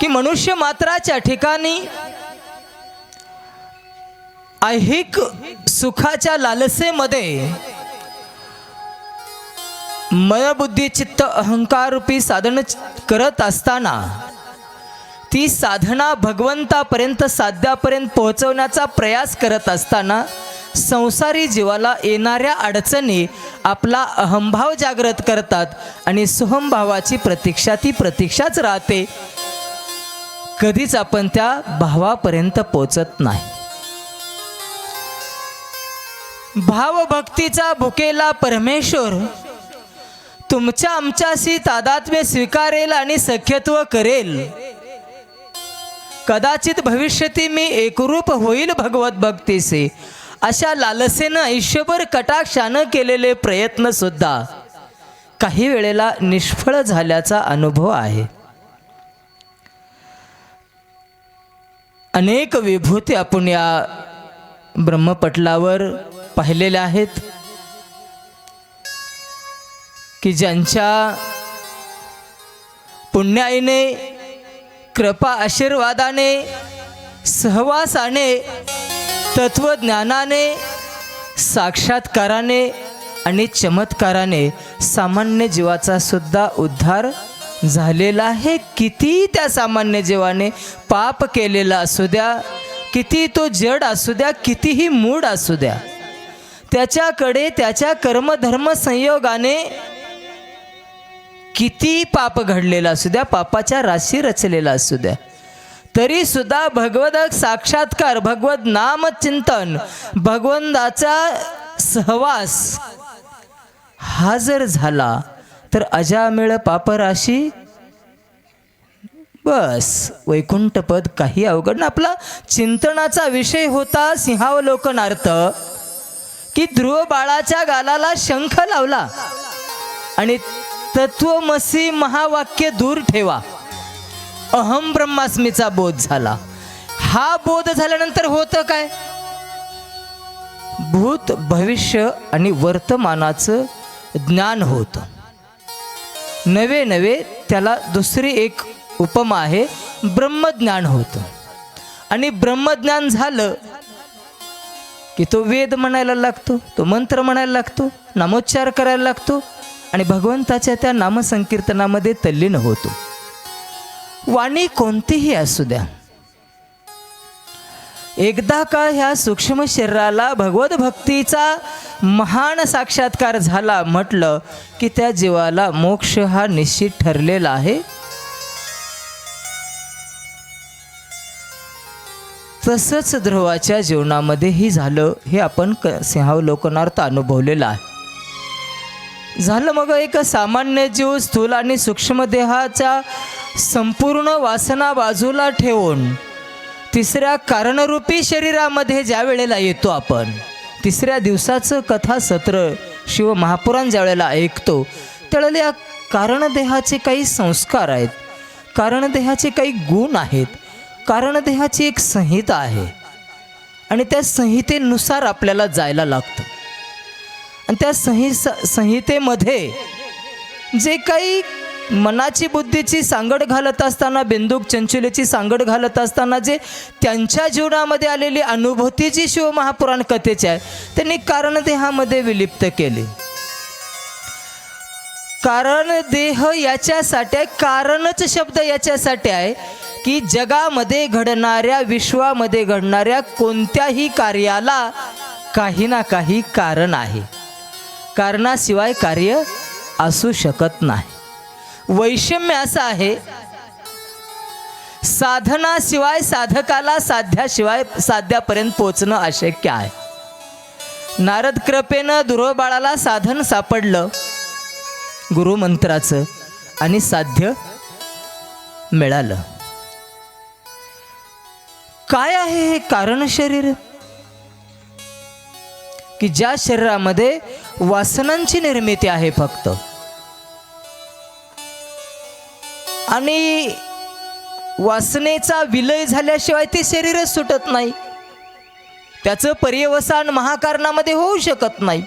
की मनुष्य मात्राच्या ठिकाणी ऐहिक सुखाच्या लालसेमध्ये मनबुद्धी चित्त अहंकार रूपी साधन करत असताना ती साधना भगवंतापर्यंत साध्यापर्यंत पोहोचवण्याचा प्रयास करत असताना संसारी जीवाला येणाऱ्या अडचणी आपला अहंभाव जागृत करतात आणि सोहमभावाची प्रतीक्षा ती प्रतीक्षाच राहते. कधीच आपण त्या भावापर्यंत पोचत नाही. भावभक्तीचा भुकेला परमेश्वर तुमच्या आमच्याशी तादात्म्य स्वीकारेल आणि सख्यत्व करेल. कदाचित भविष्यती मी एकरूप होईल भगवत भक्तीसे अशा लालसेनं आयुष्यभर कटाक्षानं केलेले प्रयत्न सुद्धा काही वेळेला निष्फळ झाल्याचा अनुभव आहे. अनेक विभूती आपण या ब्रह्मपटलावर पाहिलेल्या आहेत की ज्यांच्या पुण्याईने कृपा आशीर्वादाने सहवासाने तत्वज्ञानाने साक्षात्काराने आणि चमत्काराने सामान्य जीवाचा सुद्धा उद्धार झालेला आहे. किती त्या सामान्य जीवाने पाप केलेला असू द्या किती तो जड असू द्या कितीही मूड असू द्या त्याच्याकडे त्याच्या कर्मधर्म संयोगाने किती पाप घडलेला असू द्या पापाच्या राशी रचलेला असू द्या. तरी सुद्धा भगवद साक्षात्कार भगवत नामचिंतन भगवंताचा सहवास हा जर झाला तर अजामिळ पापराशी? बस. वैकुंठपद काही अवघड ना आपला चिंतनाचा विषय होता सिंहावलोकनार्थ. की ध्रुव बाळाच्या गालाला शंख लावला आणि तत्वमसी महावाक्य दूर ठेवा. अहम ब्रह्मास्मीचा बोध झाला. हा बोध झाल्यानंतर होतं काय? भूत भविष्य आणि वर्तमानाचं ज्ञान होतं. नवे नवे त्याला दुसरी एक उपमा आहे ब्रह्मज्ञान होतं. आणि ब्रह्मज्ञान झालं की तो वेद म्हणायला लागतो तो मंत्र म्हणायला लागतो नामोच्चार करायला लागतो आणि भगवंताच्या त्या नामसंकीर्तनामध्ये तल्लीन होतो. वाणी कोणतीही असू द्या एकदा का ह्या सूक्ष्म शरीराला भगवत भक्तीचा महान साक्षात्कार झाला म्हटलं की त्या जीवाला मोक्ष हा निश्चित ठरलेला आहे. तसंच ध्रुवाच्या जीवनामध्येही झालं हे आपण क सिंहावलोकनार्थ अनुभवलेलं आहे. झालं मग एक सामान्य जीव स्थूल आणि सूक्ष्म देहाच्या संपूर्ण वासना बाजूला ठेवून तिसऱ्या कारणरूपी शरीरामध्ये ज्या वेळेला येतो आपण तिसऱ्या दिवसाचं कथासत्र शिव महापुराण ज्या वेळेला ऐकतो त्यावेळेला या कारणदेहाचे काही संस्कार आहेत. कारणदेहाचे काही गुण आहेत. कारणदेहाची एक संहिता आहे. आणि त्या संहितेनुसार आपल्याला जायला लागतं. आणि त्या संहि संहितेमध्ये जे काही मनाची बुद्धीची सांगड घालत असताना बिंदूक चंचुलीची सांगड घालत असताना जे त्यांच्या जीवनामध्ये आलेली अनुभूती जी शिवमहापुराण कथेची आहे त्यांनी कारणदेहामध्ये विलिप्त केली. कारण देह याच्यासाठी आहे कारणच शब्द याच्यासाठी आहे की जगामध्ये घडणाऱ्या विश्वामध्ये घडणाऱ्या कोणत्याही कार्याला काही ना काही कारण आहे. कारणाशिवाय कार्य असू शकत नाही. वैषम्य असं आहे. साधनाशिवाय साधकाला साध्याशिवाय साध्यापर्यंत पोचणं अशक्य आहे. नारद कृपेनं दुर्वबाळाला साधन सापडलं. गुरुमंत्राचं आणि साध्य मिळालं. काय आहे हे कारण शरीर? की ज्या शरीरामध्ये वासनांची निर्मिती आहे फक्त. आणि वासनेचा विलय झाल्याशिवाय ते शरीरच सुटत नाही. त्याचं पर्यवसान महाकारणामध्ये होऊ शकत नाही.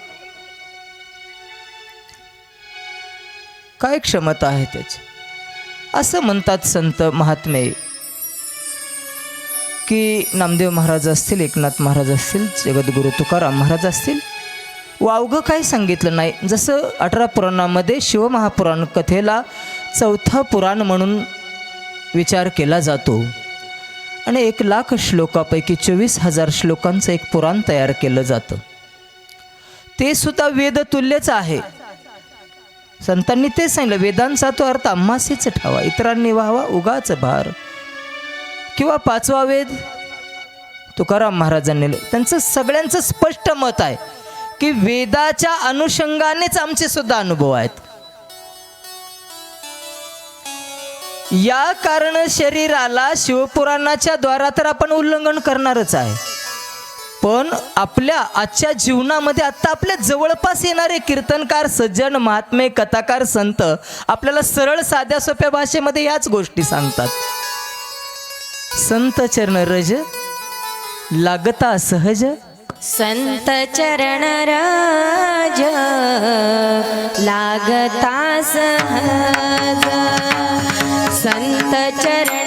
काय क्षमता आहे त्याची? असं म्हणतात संत महात्मे. की नामदेव महाराज असतील एकनाथ महाराज असतील जगद्गुरु तुकाराम महाराज असतील. वावगं काही सांगितलं नाही. जसं अठरा पुराणामध्ये शिवमहापुराण कथेला चौथं पुराण म्हणून विचार केला जातो. आणि एक लाख श्लोकापैकी चोवीस हजार श्लोकांचं एक पुराण तयार केलं जातं. ते सुद्धा वेदतुल्यच आहे. संतांनी ते सांगितलं वेदांचा तो अर्थ आम्हासीच ठावा इतरांनी व्हावा उगाच भार. किंवा पाचवा वेद तुकाराम महाराजांनी त्यांचं सगळ्यांचं स्पष्ट मत आहे की वेदाच्या अनुषंगानेच आमचे सुद्धा अनुभव आहेत. या कारण शरीराला शिवपुराणाच्या द्वारा तर आपण उल्लंघन करणारच आहे. पण आपल्या आजच्या जीवनामध्ये आत्ता आपल्या जवळपास येणारे कीर्तनकार सज्जन महात्मे कथाकार संत आपल्याला सरळ साध्या सोप्या भाषेमध्ये याच गोष्टी सांगतात. संत चरण रज लागता सहज. संत चरण राज लागता सहज. चरण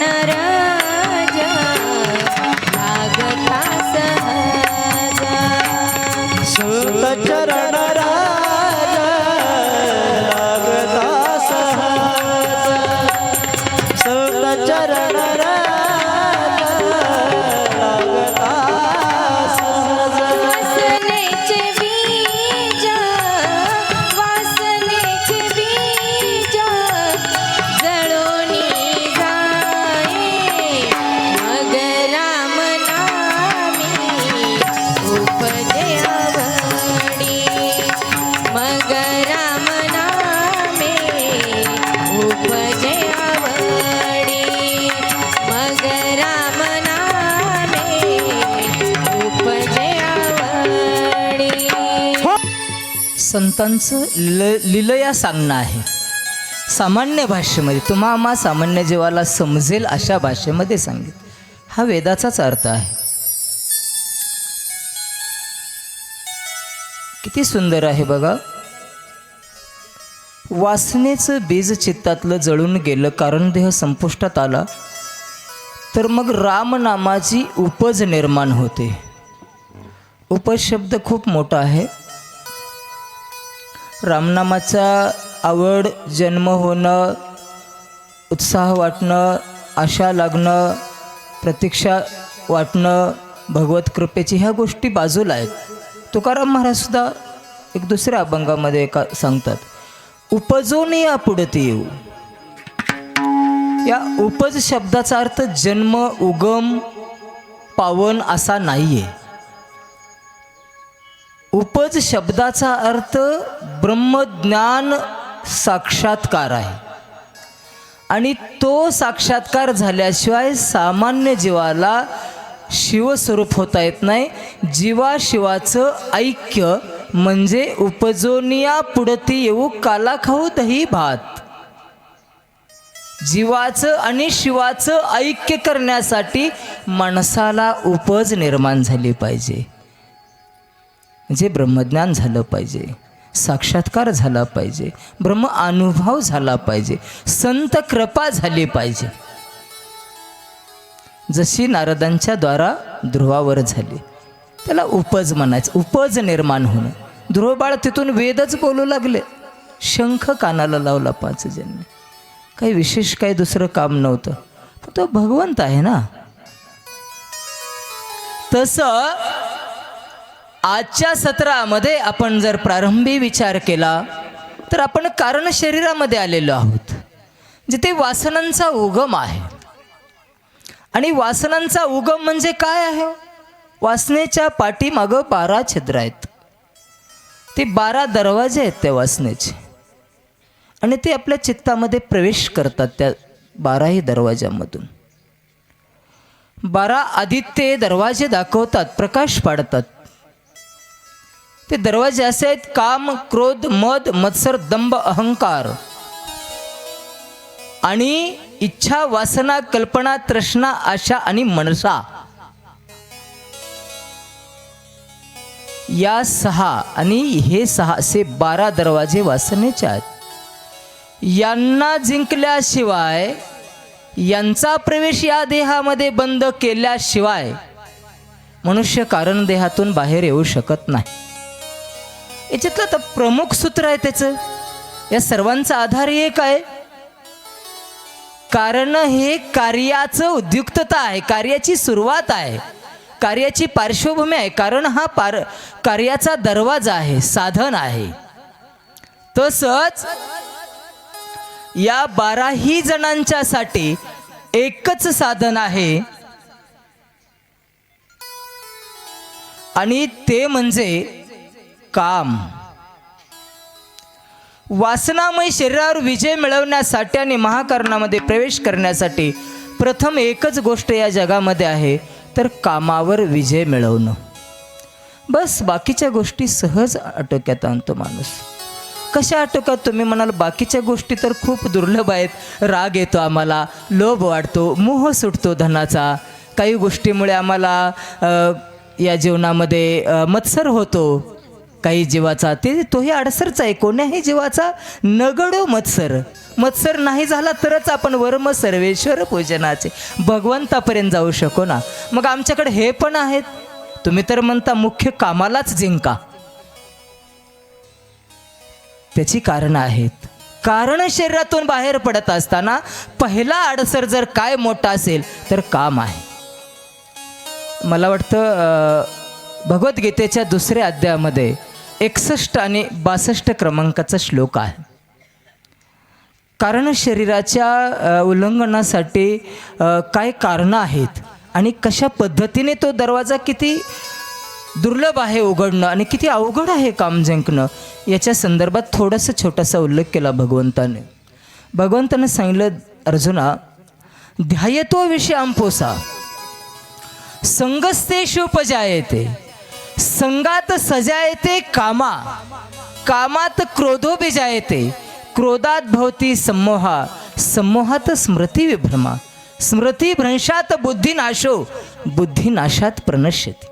संतांचं ल लिलया सांगणं आहे. सामान्य भाषेमध्ये तुम्हा आम्हा सामान्य जीवाला समजेल अशा भाषेमध्ये सांगित हा वेदाचाच अर्थ आहे. किती सुंदर आहे बघा. वासनेचं बीज चित्तातलं जळून गेलं कारण देह संपुष्टात आला तर मग रामनामाची उपज निर्माण होते. उपज शब्द खूप मोठा आहे. रामनामाचा आवड जन्म होणं उत्साह वाटणं आशा लागणं प्रतीक्षा वाटणं भगवत कृपेची ह्या गोष्टी बाजूला आहेत. तुकाराम महाराजसुद्धा एक दुसऱ्या अभंगामध्ये एका सांगतात उपजोने या पुढती येऊ. या उपज शब्दाचा अर्थ जन्म उगम पावन असा नाही आहे उपज शब्दाचा अर्थ ब्रह्मज्ञान साक्षात्कार आहे. आणि तो साक्षात्कार झाल्याशिवाय सामान्य जीवाला शिवस्वरूप होता येत नाही. जीवा शिवाचं ऐक्य म्हणजे उपजोनिया पुढती येऊ काला खाऊ दही भात. जीवाचं आणि शिवाचं ऐक्य करण्यासाठी माणसाला उपज निर्माण झाली पाहिजे. जे ब्रह्मज्ञान झालं पाहिजे. साक्षात्कार झाला पाहिजे. ब्रह्म अनुभव झाला पाहिजे. संत कृपा झाली पाहिजे. जशी नारदांच्या द्वारा ध्रुवावर झाली त्याला उपज म्हणायचं उपज निर्माण होणं. ध्रुवबाळ तिथून वेदच बोलू लागले. शंख कानाला लावला पाच ज्यांनी काही विशेष काही दुसरं काम नव्हतं. पण तो भगवंत आहे ना. तसं आजच्या सत्रामध्ये आपण जर प्रारंभी विचार केला तर आपण कारण शरीरामध्ये आलेलो आहोत जिथे वासनांचा उगम आहे. आणि वासनांचा उगम म्हणजे काय आहे? वासनेच्या पाठीमागं बारा छिद्र आहेत. ते बारा दरवाजे आहेत त्या वासनेचे. आणि ते आपल्या चित्तामध्ये प्रवेश करतात त्या बाराही दरवाजामधून बारा आदित्य दरवाजे दाखवतात प्रकाश पाडतात. ते दरवाजे असे आहेत काम क्रोध मद मत्सर दंभ अहंकार. आणि इच्छा वासना कल्पना तृष्णा आशा आणि मनसा. या सहा आणि हे सहा असे बारा दरवाजे वासनेचे आहेत. यांना जिंकल्याशिवाय यांचा प्रवेश या देहामध्ये बंद केल्याशिवाय मनुष्य कारण देहातून बाहेर येऊ शकत नाही. याच्यातलं तर प्रमुख सूत्र आहे त्याचं. या सर्वांचा आधार एक आहे. कारण हे कार्याचं उद्युक्तता आहे कार्याची सुरुवात आहे कार्याची पार्श्वभूमी आहे. कारण हा पार कार्याचा दरवाजा आहे साधन आहे. तसंच या बाराही जणांच्यासाठी एकच साधन आहे. आणि ते म्हणजे काम. वासनामय शरीरावर विजय मिळवण्यासाठी आणि महाकारणामध्ये प्रवेश करण्यासाठी प्रथम एकच गोष्ट या जगामध्ये आहे तर कामावर विजय मिळवणं. बस बाकीच्या गोष्टी सहज आटोक्यात आणतो माणूस. कशा आटोक्यात? तुम्ही म्हणाल बाकीच्या गोष्टी तर खूप दुर्लभ आहेत. राग येतो आम्हाला लोभ वाढतो मोह सुटतो धनाचा. काही गोष्टीमुळे आम्हाला या जीवनामध्ये मत्सर होतो. काही जीवाचा ते तोही अडसरच आहे. कोण्याही जीवाचा नगडो मत्सर. मत्सर नाही झाला तरच आपण वर्म सर्वेश्वर पूजनाचे. भगवंतापर्यंत जाऊ शकू ना? मग आमच्याकडे हे पण आहेत. तुम्ही तर म्हणता मुख्य कामालाच जिंका. त्याची कारणं आहेत. कारण शरीरातून बाहेर पडत असताना पहिला अडसर जर काय मोठा असेल तर काम आहे. मला वाटतं भगवद्गीतेच्या दुसऱ्या अध्यायामध्ये एकसष्ट आणि बासष्ट क्रमांकाचा श्लोक आहे. कारण शरीराच्या उल्लंघनासाठी काय कारणं आहेत आणि कशा पद्धतीने तो दरवाजा किती दुर्लभ आहे उघडणं आणि किती अवघड आहे काम जिंकणं याच्या संदर्भात थोडासा छोटासा उल्लेख केला भगवंताने. भगवंतानं सांगितलं अर्जुना ध्यायतो विषय अंपोसा संगस्तेषुपजायते संगात सजायते कामा. कामात क्रोधो बिजायते क्रोधात भवती सम्मोहा सम्मोहात स्मृती विभ्रमा. स्मृती भ्रंशात बुद्धिनाशो बुद्धिनाशात प्रणश्यते.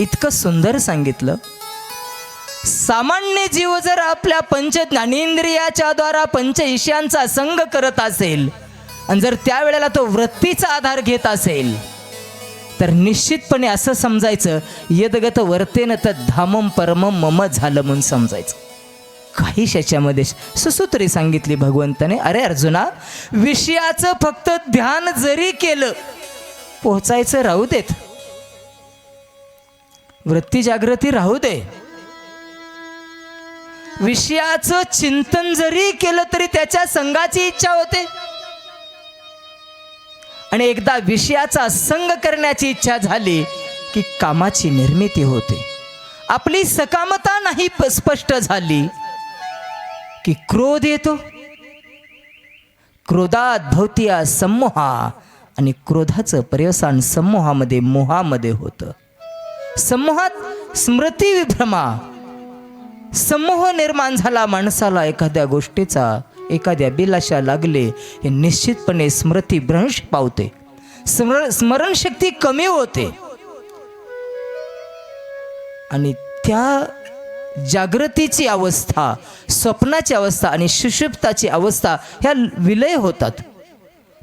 इतकं सुंदर सांगितलं. सामान्य जीव जर आपल्या पंच ज्ञानेंद्रियाच्या द्वारा पंच ईशांचा संग करत असेल आणि जर त्यावेळेला तो वृत्तीचा आधार घेत असेल तर निश्चितपणे असं समजायचं यदगत वर्तेन तर धामम परमम मम झालं म्हणून समजायचं. काही याच्यामध्ये सुसूत्री सांगितली भगवंताने अरे अर्जुना विषयाचं फक्त ध्यान जरी केलं पोहोचायचं राहू देत. वृत्ती जागृती राहू दे. विषयाचं चिंतन जरी केलं तरी त्याच्या संघाची इच्छा होते. आणि एकदा विषयाचा संग करण्याची इच्छा झाली की कामाची निर्मिती होते. आपली सकामता नाही स्पष्ट झाली की क्रोध येतो. क्रोधात भवतिया सम्मोहा आणि क्रोधाचं पर्यवसान समूहामध्ये मोहामध्ये होतं. समूहात स्मृती विभ्रमा समूह निर्माण झाला माणसाला एखाद्या गोष्टीचा एखाद्या बिलाशा लागले हे निश्चितपणे स्मृती भ्रंश पावते. स्मर स्मरणशक्ती कमी होते. आणि त्या जागृतीची अवस्था स्वप्नाची अवस्था आणि सुषुप्ताची अवस्था ह्या विलय होतात.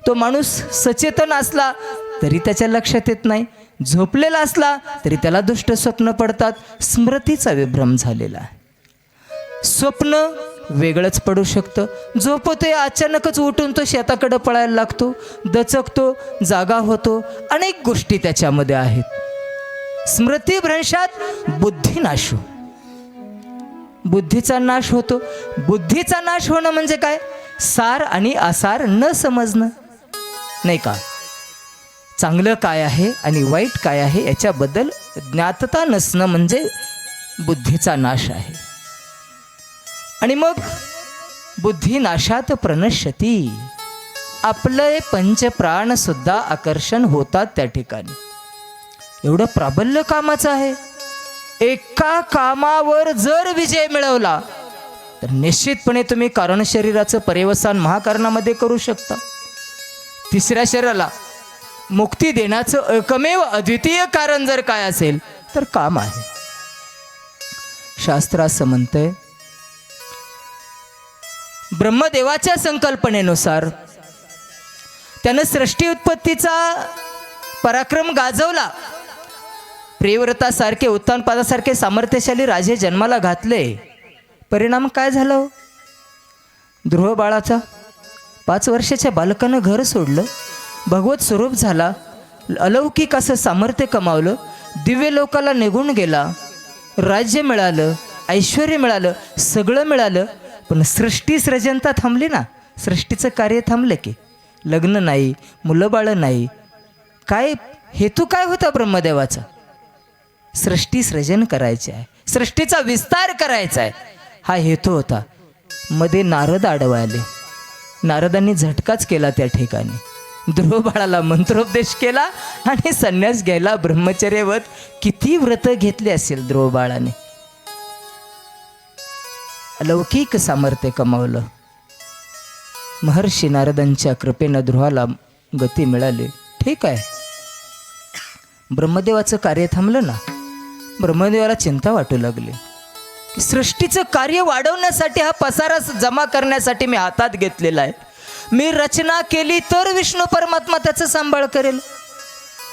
तो माणूस सचेतन असला तरी त्याच्या लक्षात येत नाही. झोपलेला असला तरी त्याला दुष्ट स्वप्न पडतात. स्मृतीचा विभ्रम झालेला स्वप्न वेगळंच पडू शकतं. झोपतोय अचानकच उठून तो शेताकडं पळायला लागतो. दचकतो जागा होतो. अनेक गोष्टी त्याच्यामध्ये आहेत. स्मृतीभ्रंशात बुद्धी हो. बुद्धीचा नाश होतो. बुद्धीचा नाश होणं म्हणजे काय? सार आणि आसार न समजणं. नाही का? चांगलं काय आहे आणि वाईट काय आहे याच्याबद्दल ज्ञातता नसणं म्हणजे बुद्धीचा नाश आहे. आणि मग बुद्धी नाशात प्रणश्यती आपले पंचप्राण सुद्धा आकर्षण होतात त्या ठिकाणी. एवढं प्राबल्य कामाचं आहे. एका कामावर जर विजय मिळवला तर निश्चितपणे तुम्ही कारण शरीराचं पर्यवसान महाकारणामध्ये करू शकता. तिसऱ्या शरीराला मुक्ती देण्याचं एकमेव अद्वितीय कारण जर काय असेल तर काम आहे. शास्त्र असं म्हणतंय ब्रह्मदेवाच्या संकल्पनेनुसार त्यानं सृष्टी उत्पत्तीचा पराक्रम गाजवला. प्रियव्रतासारखे उत्तानपादासारखे सामर्थ्यशाली राजे जन्माला घातले. परिणाम काय झालं? ध्रुव बाळाचा पाच वर्षाच्या बालकानं घर सोडलं. भगवत स्वरूप झाला. अलौकिक असं सामर्थ्य कमावलं. दिव्य लोकाला निघून गेला. राज्य मिळालं. ऐश्वर मिळालं. सगळं मिळालं. पण सृष्टी सृजनता थांबली ना? सृष्टीचं कार्य थांबलं की. लग्न नाही मुलं बाळं नाही. काय हेतू काय होता ब्रह्मदेवाचा? सृष्टी सृजन करायचे आहे. सृष्टीचा विस्तार करायचा आहे. हा हेतू होता. मध्ये नारद आले नारदांनी झटकाच केला त्या ठिकाणी. ध्रुव बाळाला मंत्रोपदेश केला आणि संन्यास घ्यायला ब्रह्मचर्यवत किती व्रत घेतले असेल ध्रुव बाळाने अलौकिक सामर्थ्य कमावलं. महर्षी नारदांच्या कृपेनं ध्रुवाला गती मिळाली. ठीक आहे. ब्रह्मदेवाचं कार्य थांबलं ना? ब्रह्मदेवाला चिंता वाटू लागली. की सृष्टीचं कार्य वाढवण्यासाठी हा पसारा जमा करण्यासाठी मी हातात घेतलेला आहे. मी रचना केली तर विष्णू परमात्मा त्याचा सांभाळ करेल.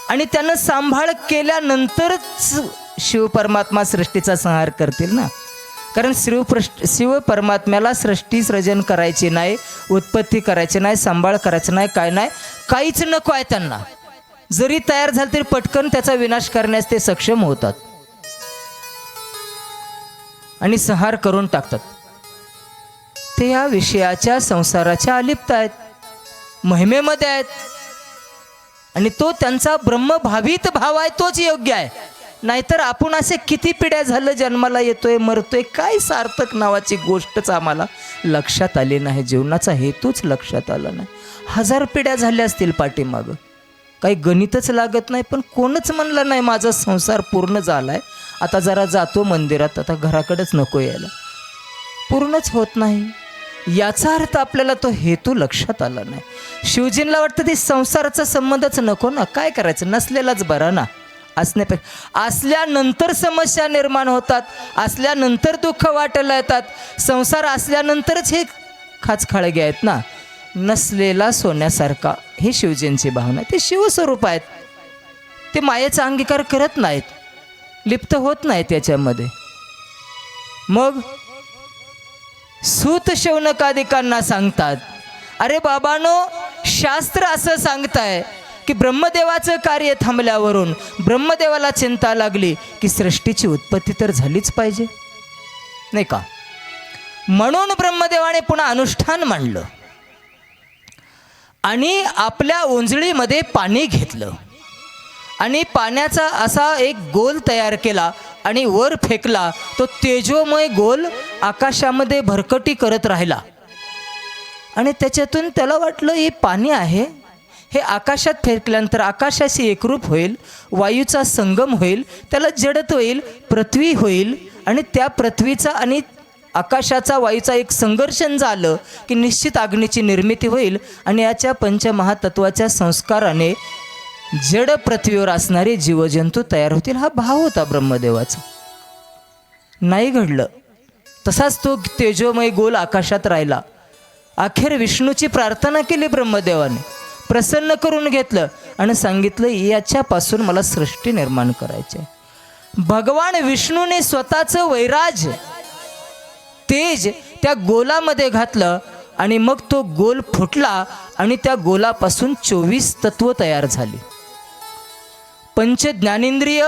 आणि त्यानं सांभाळ केल्यानंतरच शिव परमात्मा सृष्टीचा संहार करतील ना? कारण शिव शिव परमात्म्याला सृष्टी सृजन करायची नाही उत्पत्ती करायची नाही सांभाळ करायचं नाही काय नाही काहीच नको आहे त्यांना. जरी तयार झालं तरी पटकन त्याचा विनाश करण्यास ते सक्षम होतात. आणि संहार करून टाकतात. ते या विषयाच्या संसाराच्या अलिप्त आहेत महिमेमध्ये आहेत. आणि तो त्यांचा ब्रह्मभावित भाव आहे तोच योग्य आहे. नाहीतर आपण असे किती पिढ्या झालं जन्माला येतोय मरतोय काय सार्थक नावाची गोष्टच आम्हाला लक्षात आली नाही. जीवनाचा हेतूच लक्षात आला नाही. हजार पिढ्या झाल्या असतील पाठीमागं. काही गणितच लागत नाही पण कोणच म्हणलं नाही माझा संसार पूर्ण झालाय. आता जरा जातो मंदिरात आता घराकडेच नको यायला. पूर्णच होत नाही. याचा अर्थ आपल्याला तो हेतू लक्षात आला नाही. शिवजींना वाटतं ते संसाराचा संबंधच नको ना. काय करायचं? नसलेलाच बरा ना. असण्यापेक्षा असल्यानंतर समस्या निर्माण होतात असल्यानंतर दुःख वाटायला येतात. संसार असल्यानंतरच हे खाचखाळगे आहेत ना? नसलेला सोन्यासारखा. ही शिवजींची भावना ते शिवस्वरूप आहेत. ते मायेचा अंगीकार करत नाहीत. लिप्त होत नाहीत याच्यामध्ये. मग सूत शौनकादिकांना सांगतात अरे बाबानो शास्त्र असं सांगताय की ब्रह्मदेवाचं कार्य थांबल्यावरून ब्रह्मदेवाला चिंता लागली की सृष्टीची उत्पत्ती तर झालीच पाहिजे. नाही का? म्हणून ब्रह्मदेवाने पुन्हा अनुष्ठान मांडलं. आणि आपल्या उंजळीमध्ये पाणी घेतलं. आणि पाण्याचा असा एक गोल तयार केला आणि वर फेकला. तो तेजोमय गोल आकाशामध्ये भरकटी करत राहिला. आणि त्याच्यातून त्याला वाटलं हे पाणी आहे? हे आकाशात फेकल्यानंतर आकाशाशी एकरूप होईल वायूचा संगम होईल त्याला जडत होईल पृथ्वी होईल आणि त्या पृथ्वीचा आणि आकाशाचा वायूचा एक संघर्षण झालं की निश्चित अग्नीची निर्मिती होईल आणि याच्या पंचमहातत्वाच्या संस्काराने जड पृथ्वीवर असणारे जीवजंतू तयार होतील. हा भाव होता ब्रह्मदेवाचा. नाही घडलं. तसाच तो तेजोमय गोल आकाशात राहिला. अखेर विष्णूची प्रार्थना केली ब्रह्मदेवाने. प्रसन्न करून घेतलं आणि सांगितलं याच्यापासून मला सृष्टी निर्माण करायची भगवान विष्णूने स्वतःचं वैराज तेज त्या गोलामध्ये घातलं आणि मग तो गोल फुटला आणि त्या गोलापासून चोवीस तत्व तयार झाली. पंच ज्ञानेंद्रिय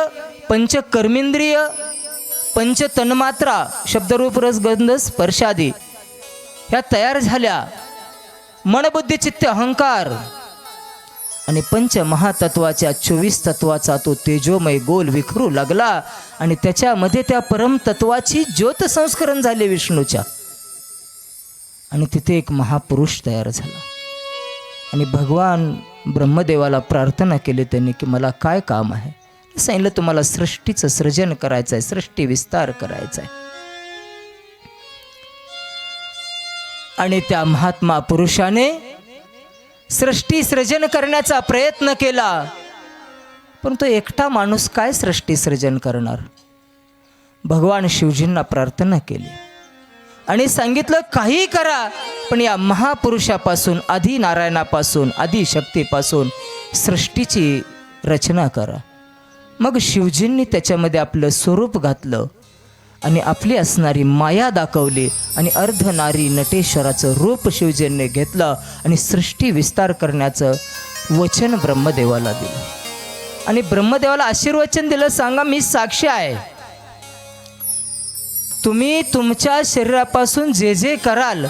पंच कर्मेंद्रिय पंच तन्मात्रा शब्दरूप रसगंध स्पर्शादी ह्या तयार झाल्या. मनबुद्धी चित्त अहंकार आणि पंच महातत्वाच्या चोवीस तत्वाचा तो तेजोमय गोल विखरू लागला. आणि त्याच्यामध्ये त्या परमतत्वाची ज्योत संस्करण झाले विष्णूच्या. आणि तिथे एक महापुरुष तयार झाला. आणि भगवान ब्रह्मदेवाला प्रार्थना केली त्यांनी की मला काय काम आहे? सांगितलं तुम्हाला सृष्टीचं सृजन करायचं आहे सृष्टी विस्तार करायचा आहे आणि त्या महात्मा पुरुषाने सृष्टी सृजन करण्याचा प्रयत्न केला. पण तो एकटा माणूस काय सृष्टी सृजन करणार? भगवान शिवजींना प्रार्थना केली. आणि सांगितलं काही करा पण या महापुरुषापासून आधी नारायणापासून आधी शक्तीपासून सृष्टीची रचना करा. मग शिवजींनी त्याच्यामध्ये आपलं स्वरूप घातलं. आणि आपली असणारी माया दाखवली. आणि अर्धनारी नटेश्वराचं रूप शिवजींनी घेतलं आणि सृष्टी विस्तार करण्याचं वचन ब्रह्मदेवाला दिलं. आणि ब्रह्मदेवाला आशीर्वचन दिलं सांगा मी साक्षी आहे. तुम्ही तुमच्या शरीरापासून जे जे कराल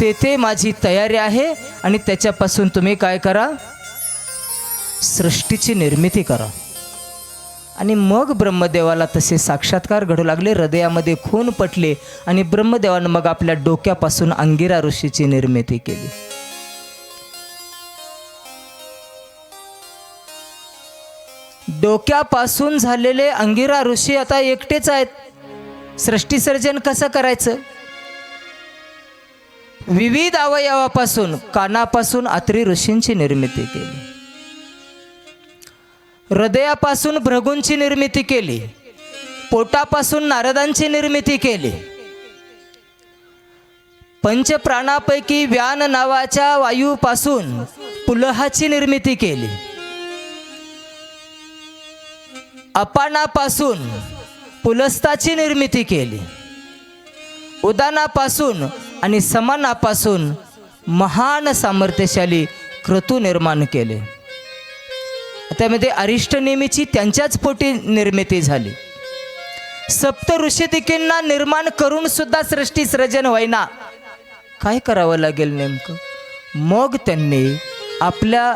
ते ते माझी तयारी आहे आणि त्याच्यापासून तुम्ही काय करा? सृष्टीची निर्मिती करा. आणि मग ब्रह्मदेवाला तसे साक्षात्कार घडू लागले. हृदयामध्ये खून पटले आणि ब्रह्मदेवानं मग आपल्या डोक्यापासून अंगिरा ऋषीची निर्मिती केली. डोक्यापासून झालेले अंगिरा ऋषी आता एकटेच आहेत. सृष्टीसर्जन कसं करायचं? विविध अवयवापासून कानापासून अत्री ऋषींची निर्मिती केली. हृदयापासून भृगूंची निर्मिती केली. पोटापासून नारदांची निर्मिती केली. पंचप्राणापैकी व्यान नावाच्या वायूपासून पुलहाची निर्मिती केली. अपानापासून पुलस्ताची निर्मिती केली. उदानापासून आणि समानापासून महान सामर्थ्यशाली क्रतू निर्माण केले. त्यामध्ये अरिष्ट नेमीची त्यांच्याच पोटी निर्मिती झाली. सप्त ऋषितिकींना निर्माण करून सुद्धा सृष्टी सृजन होईना. काय करावं लागेल नेमकं? मग त्यांनी आपल्या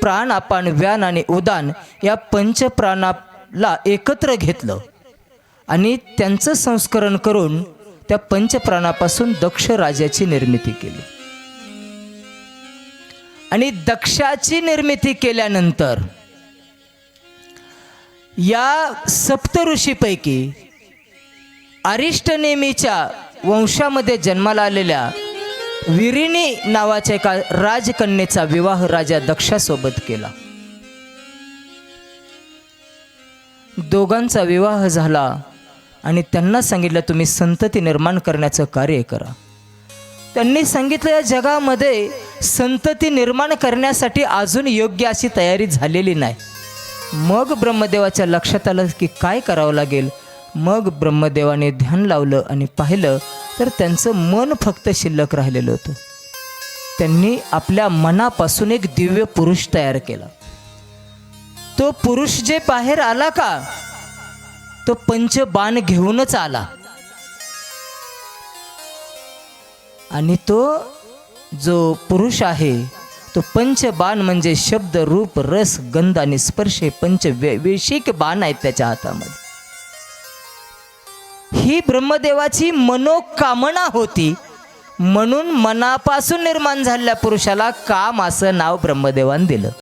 प्राण आपण व्यान आणि उदान या पंचप्राणाला एकत्र घेतलं. आणि त्यांचं संस्करण करून त्या पंचप्राणापासून दक्ष राजाची निर्मिती केली. आणि दक्षाची निर्मिती केल्यानंतर या सप्तऋषीपैकी अरिष्टनेमीच्या वंशामध्ये जन्माला आलेल्या विरिणी नावाच्या एका राजकन्येचा विवाह राजा दक्षासोबत केला. दोघांचा विवाह झाला आणि त्यांना सांगितलं तुम्ही संतती निर्माण करण्याचं कार्य करा. त्यांनी सांगितलं या जगामध्ये संतती निर्माण करण्यासाठी अजून योग्य अशी तयारी झालेली नाही. मग ब्रह्मदेवाच्या लक्षात आलं की काय करावं लागेल? मग ब्रह्मदेवाने ध्यान लावलं आणि पाहिलं तर त्यांचं मन फक्त शिल्लक राहिलेलं होतं. त्यांनी आपल्या मनापासून एक दिव्य पुरुष तयार केला. तो पुरुष जे बाहेर आला का तो पंचबाण घेऊनच आला. आणि तो जो पुरुष आहे तो पंचबाण म्हणजे शब्द रूप रस गंध आणि स्पर्श हे पंच वे- वेशिक बाण आहेत त्याच्या हातामध्ये. ही ब्रह्मदेवाची मनोकामना होती. म्हणून मनापासून निर्माण झालेल्या पुरुषाला काम असं नाव ब्रह्मदेवान दिलं.